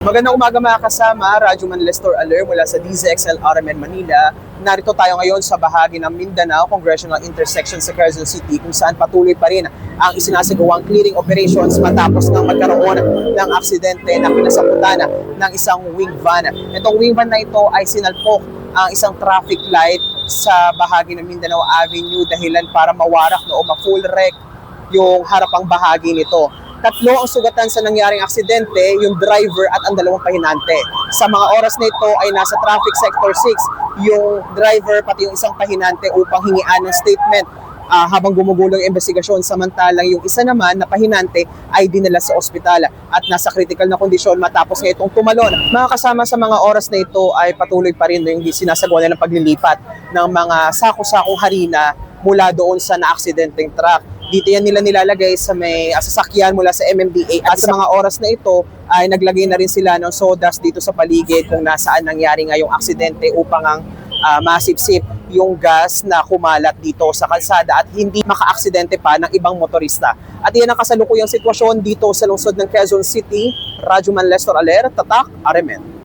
Magandang umaga mga kasama, Radyo Manlestor Aler mula sa DZXL RMN Manila. Narito tayo ngayon sa bahagi ng Mindanao Congressional Intersection sa Quezon City kung saan patuloy pa rin ang isinasagawang clearing operations matapos ng magkaroon ng aksidente na pinasaputan ng isang wing van. Itong wing van na ito ay sinalpok ang isang traffic light sa bahagi ng Mindanao Avenue dahilan para mawarak no, o ma-full wreck yung harapang bahagi nito. Tatlo ang sugatan sa nangyaring aksidente, yung driver at ang dalawang pahinante. Sa mga oras na ito ay nasa traffic sector 6 yung driver pati yung isang pahinante upang hingian ng statement ah, habang gumugulo yung investigasyon samantalang yung isa naman na pahinante ay dinala sa ospital at nasa critical na kondisyon matapos nga itong tumalon. Mga kasama sa mga oras na ito ay patuloy pa rin yung sinasagawa ng paglilipat ng mga sako-sakong harina mula doon sa naaksidenteng truck. Dito yan nila nilalagay sa may ah, sasakyan mula sa MMDA at sa mga oras na ito ay naglagay na rin sila ng sawdust dito sa paligid kung nasaan nangyari nga yung aksidente upang ang ah, masipsip yung gas na kumalat dito sa kalsada at hindi makaaksidente pa ng ibang motorista. At iyan ang kasalukuyang sitwasyon dito sa lungsod ng Quezon City. Radyo Manlestor Aler, Tatak, Aremen.